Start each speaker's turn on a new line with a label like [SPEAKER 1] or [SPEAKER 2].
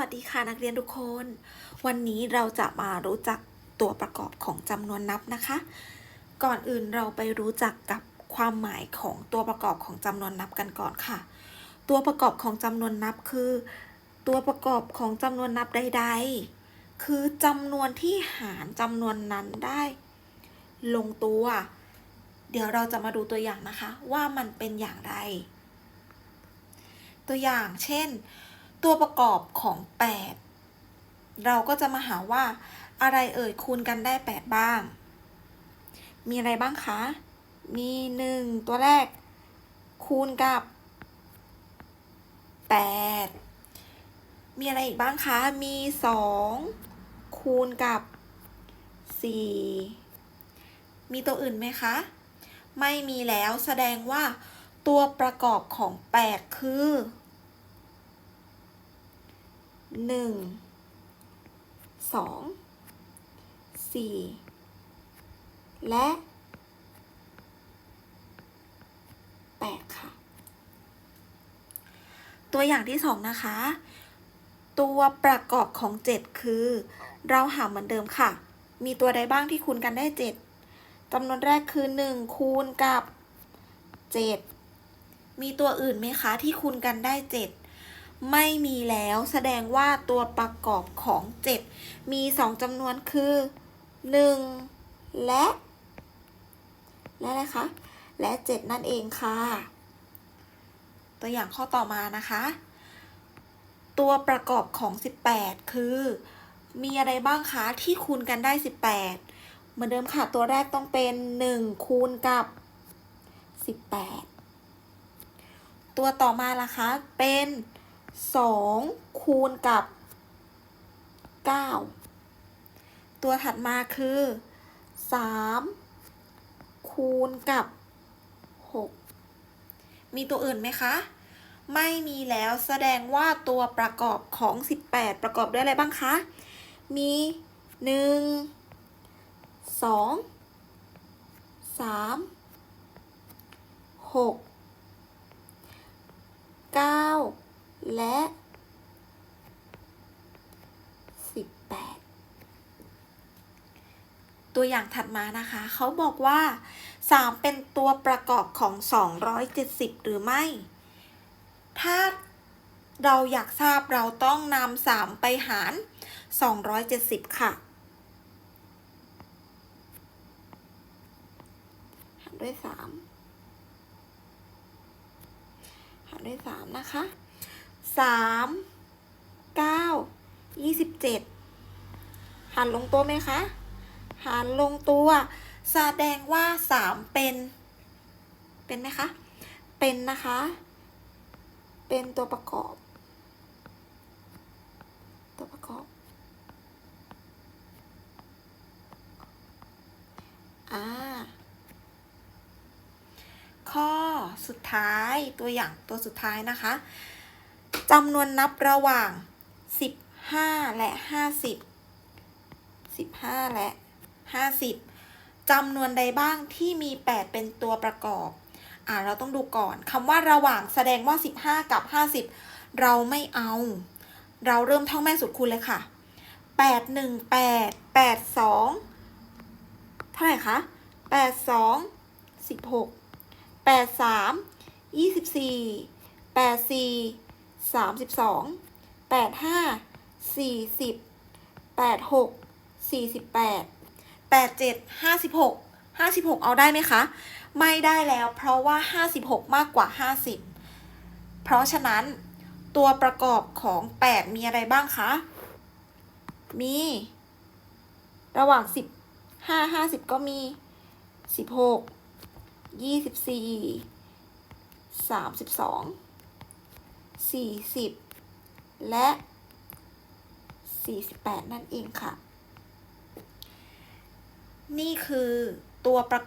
[SPEAKER 1] วัสดีค่ะนักเรียนทุกคน วันนี้เราจะมารู้จักตัวประกอบของจำนวนนับนะคะ ก่อนอื่นเราไปรู้จักกับความหมายของตัวประกอบของจำนวนนับกันก่อนค่ะ ตัวประกอบของจำนวนนับคือ ตัวประกอบของจำนวนนับใด ๆ คือจำนวนที่หารจำนวนนั้นได้ ลงตัว เดี๋ยวเราจะมาดูตัวอย่างนะคะ ว่ามันเป็นอย่างไร ตัวอย่างเช่น ตัวประกอบของ 8 เราก็จะมาหาว่าอะไรเอ่ยคูณกันได้ 8 บ้าง มีอะไรบ้างคะ มี 1 ตัวแรก คูณกับ 8 มีอะไรอีกบ้างคะ มี 2 คูณกับ 4 มีตัวอื่นไหมคะ ไม่มีแล้วแสดงว่าตัวประกอบของ 8 คือ หนึ่งสองสี่และแปดค่ะ ตัวอย่างที่สองนะคะ ตัวประกอบของเจ็ดคือ เราหาเหมือนเดิมค่ะ มีตัวใดบ้างที่คูณกันได้เจ็ดจำนวนแรกคือหนึ่งคูณกับเจ็ดมีตัวอื่นไหมคะที่คูณกันได้เจ็ด ไม่มีแล้วแสดงว่าตัวประกอบของ 7 มี 2จำนวนคือ 1 และ และอะไรคะ และ 7 นั่นเองค่ะ ตัวอย่างข้อต่อมานะคะ ตัวประกอบของ 18 คือ มีอะไรบ้างคะ ที่คูณกันได้ 18 เหมือนเดิมค่ะ ตัวแรกต้องเป็น 1 คูณกับ 18 ตัวต่อมาล่ะคะ เป็น สองคูณกับเก้าตัวถัดมาคือสามคูณกับหกมีตัวอื่นไหมคะ ไม่มีแล้วแสดงว่าตัวประกอบของ 18 ประกอบด้วยอะไรบ้างคะ มี 1 2 3 6 9 และ 18 ตัวอย่างถัดมานะคะ เขาบอกว่า 3 เป็นตัวประกอบของ 270 หรือไม่ ถ้าเราอยากทราบเราต้องนำ3ไปหาร 270 ค่ะหารด้วย3หารด้วย3นะคะ สามเก้ายี่สิบเจ็ดหันลงตัวไหมคะหันลงตัว แสดงว่าสามเป็น เป็นไหมคะ เป็นนะคะ เป็นตัวประกอบ ตัวประกอบ อ่า ข้อสุดท้ายตัวอย่างตัวสุดท้ายนะคะ จำนวนนับระหว่าง 15 และ 50 15 และ 50จำนวนใดบ้างที่มี 8 เป็นตัวประกอบ อ่าเราต้องดูก่อนคำว่าระหว่างแสดงว่า 15 กับ 50 เราไม่เอา เราเริ่มท่องแม่สุดคูณเลยค่ะ 8 1 8 8 2 เท่าไหร่คะ8 2 16 8 3 24 8 4 สามสิบสองแปดห้าสี่สิบแปดหกสี่สิบแปดแปดเจ็ดห้าสิบหกห้าสิบหกเอาได้ไหมคะ ไม่ได้แล้วเพราะว่าห้าสิบหกมากกว่าห้าสิบเพราะฉะนั้นตัวประกอบของแปดมีอะไรบ้างคะ มี ระหว่างสิบห้าห้าสิบก็มีสิบหกยี่สิบสี่สามสิบสอง 40 และ 48 นั่นเองค่ะ นี่คือตัวประ